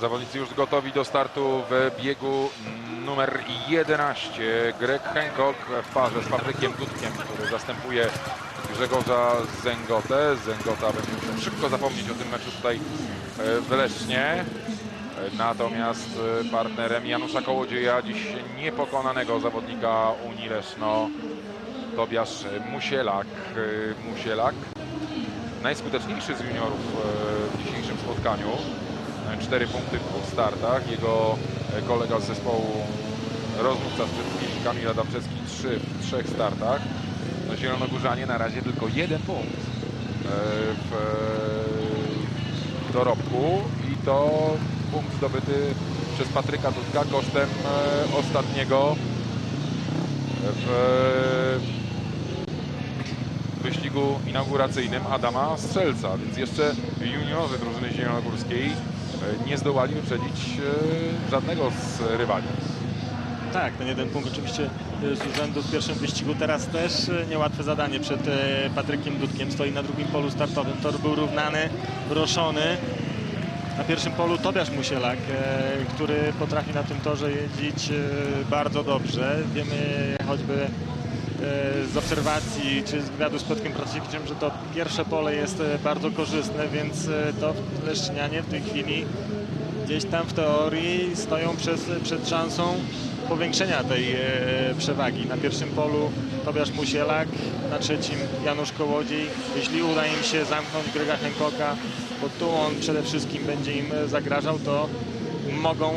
Zawodnicy już gotowi do startu w biegu numer 11. Greg Hancock w parze z Patrykiem Dudkiem, który zastępuje Grzegorza Zęgotę. Zęgota będzie musiał szybko zapomnieć o tym meczu tutaj e, w Lesznie. Natomiast e, partnerem Janusza Kołodzieja, dziś niepokonanego zawodnika Unii Leszno, Tobiasz Musielak. E, Musielak, najskuteczniejszy z juniorów w dzisiejszym spotkaniu. E, Cztery punkty w dwóch startach. Jego e, kolega z zespołu rozmówca sprzed chwili, Kamil Adamczewski, trzy w trzech startach. No, Zielonogórzanie na razie tylko jeden punkt e, w e, dorobku i to punkt zdobyty przez Patryka Dudka kosztem ostatniego w wyścigu inauguracyjnym Adama Strzelca, więc jeszcze juniorzy drużyny zielonogórskiej nie zdołali wyprzedzić e, żadnego z rywali. Tak, ten jeden punkt oczywiście y, z urzędu w pierwszym wyścigu. Teraz też niełatwe zadanie przed Patrykiem Dudkiem. Stoi na drugim polu startowym. Tor był równany, roszony. Na pierwszym polu Tobiasz Musielak, e, który potrafi na tym torze jeździć e, bardzo dobrze. Wiemy choćby e, z obserwacji czy z wywiadu z Piotrkiem Pracownikiem, że to pierwsze pole jest e, bardzo korzystne, więc e, to Leszczynianie w tej chwili gdzieś tam w teorii stoją przez, przed szansą powiększenia tej e, przewagi. Na pierwszym polu Tobiasz Musielak, na trzecim Janusz Kołodziej. Jeśli uda im się zamknąć Grega Hancocka, bo tu on przede wszystkim będzie im e, zagrażał, to mogą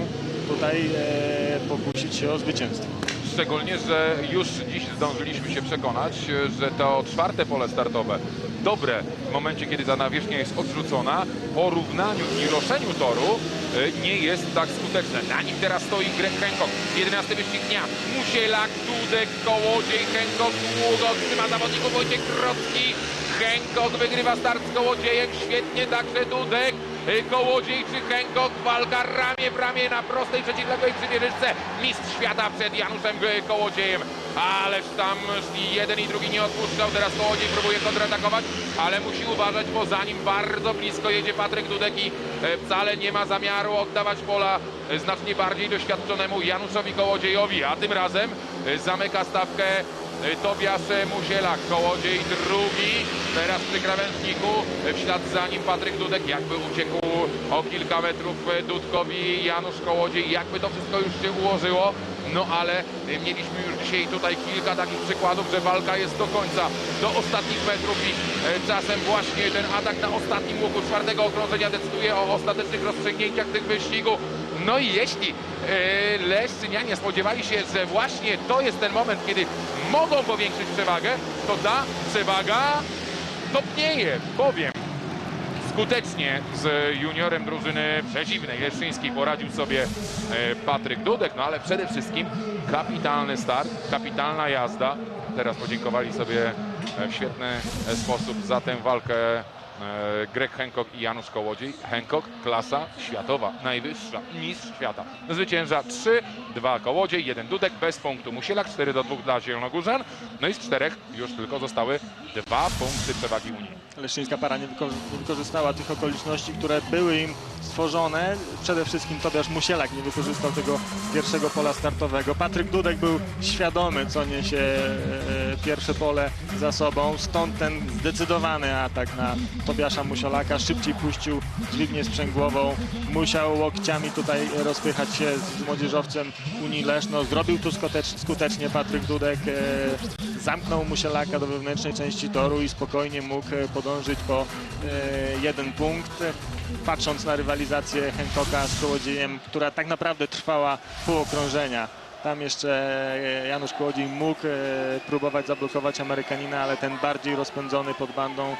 tutaj e, pokusić się o zwycięstwo. Szczególnie, że już dziś zdążyliśmy się przekonać, że to czwarte pole startowe, dobre w momencie, kiedy ta nawierzchnia jest odrzucona, po równaniu i roszeniu toru e, nie jest tak skuteczne. Na nim teraz stoi Greg Hancock. 11 wyścig dnia. Musielak, Dudek, Kołodziej, Hancock długo trzyma zawodników Wojciech Krocki. Hancock wygrywa start z Kołodziejem. Świetnie także Dudek. Kołodziej czy Hancock, walka ramię w ramię na prostej przeciwległej przymierzyczce. Mistrz świata przed Januszem Kołodziejem. Ależ tam jeden i drugi nie odpuszczał. Teraz Kołodziej próbuje kontratakować, ale musi uważać, bo za nim bardzo blisko jedzie Patryk Dudek i y, wcale nie ma zamiaru oddawać pola y, znacznie bardziej doświadczonemu Januszowi Kołodziejowi, a tym razem y, zamyka stawkę Tobiasz Musielak, Kołodziej drugi, teraz przy krawężniku, y, w ślad za nim Patryk Dudek, jakby uciekł o kilka metrów y, Dudkowi Janusz Kołodziej, jakby to wszystko już się ułożyło, no ale y, mieliśmy już dzisiaj tutaj kilka takich przykładów, że walka jest do końca, do ostatnich metrów i y, czasem właśnie ten atak na ostatnim łuku czwartego okrążenia decyduje o ostatecznych rozstrzygnięciach tych wyścigów. No i jeśli e, Leszczynianie spodziewali się, że właśnie to jest ten moment, kiedy mogą powiększyć przewagę, to ta przewaga topnieje, bowiem skutecznie z juniorem drużyny przeciwnej Leszczyńskiej poradził sobie e, Patryk Dudek, no ale przede wszystkim kapitalny start, kapitalna jazda. Teraz podziękowali sobie w świetny sposób za tę walkę Greg Hancock i Janusz Kołodziej. Hancock, klasa światowa, najwyższa, mistrz świata. Zwycięża 3, 2 Kołodziej, 1 Dudek, bez punktu Musielak, 4 do 2 dla Zielonogórzan. No i z czterech już tylko zostały dwa punkty przewagi Unii. Leszczyńska para nie wykorzystała tych okoliczności, które były im stworzone. Przede wszystkim Tobiasz Musielak nie wykorzystał tego pierwszego pola startowego. Patryk Dudek był świadomy, co niesie e, pierwsze pole za sobą. Stąd ten zdecydowany atak na Tobiasza Musielaka. Szybciej puścił dźwignię sprzęgłową. Musiał łokciami tutaj rozpychać się z młodzieżowcem Unii Leszno. Zrobił to skutecz- skutecznie Patryk Dudek. E, zamknął Musielaka do wewnętrznej części toru i spokojnie mógł e, podążyć po e, jeden punkt. Patrząc na rywalizację Hancocka z Kołodziejem, która tak naprawdę trwała pół okrążenia. Tam jeszcze e, Janusz Kołodziej mógł e, próbować zablokować Amerykanina, ale ten bardziej rozpędzony pod bandą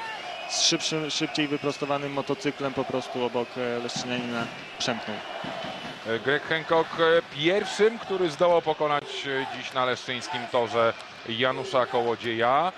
z szybszym, szybciej wyprostowanym motocyklem po prostu obok e, Leszczynianina przemknął. Greg Hancock pierwszym, który zdołał pokonać dziś na leszczyńskim torze Janusza Kołodzieja.